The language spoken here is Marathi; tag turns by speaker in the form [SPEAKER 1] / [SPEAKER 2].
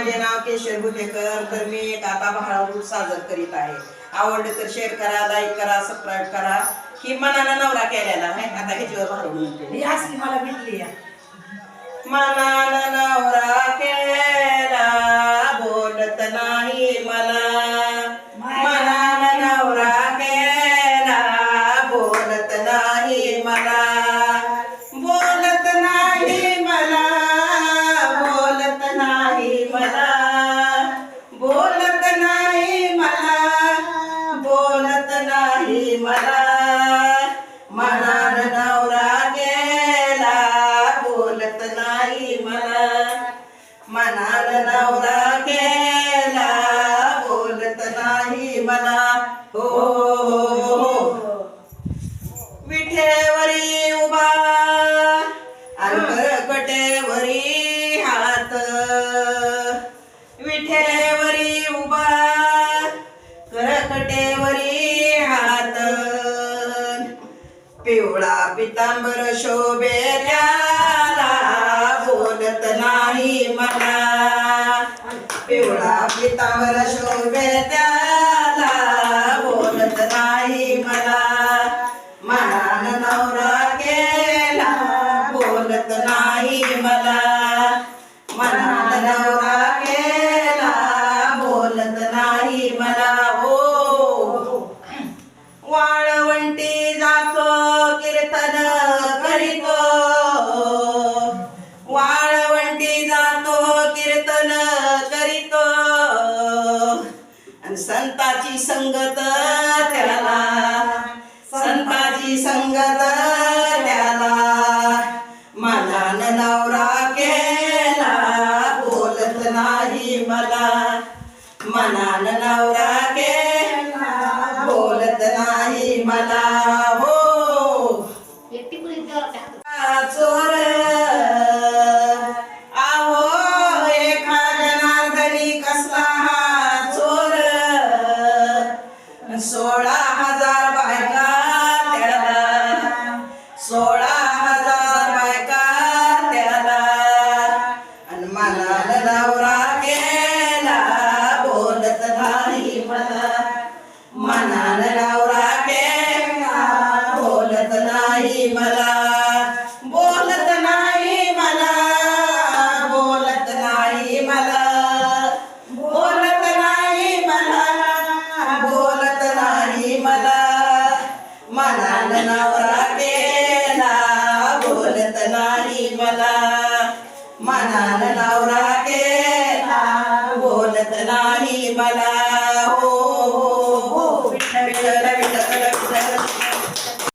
[SPEAKER 1] माझे नाव केशव गुटेकर तर मी एक आता भाळावरून सादर करीत आहे. आवडलं तर शेअर करा लाईक करा सबस्क्राईब करा. ही मनाला नवरा केलेला आहे. आता ह्याच्यावर म्हणते
[SPEAKER 2] ही असली मला भेटली.
[SPEAKER 1] मनाला नवरा केला बोलत नाही मला. मनाला नवरा केला बोलत नाही मला. बोलत नाही मला. मनाला नवरा गेला बोलत नाही मला. मनाला नवरा गेला बोलत नाही मला. हो हो हो. विठेवरी उभा कटेवरी हात. देवरी हात. पिवळा पितांबर शोभे त्याला बोलत नाही मला. पिवळा पितांबर शोभे त्याला बोलत नाही मला. संताची संगत त्याला. संताची संगत त्याला. मनान नवरा केला बोलत नाही मला. मनान नवरा केला बोलत नाही मला. नाही मला. बोलत नाही मला. बोलत नाही मला. बोलत नाही मला. बोलत नाही मला. मनान नवरा केला. बोलत नाही मला. मनान नवरा केला. बोलत नाही मला. हो. हो.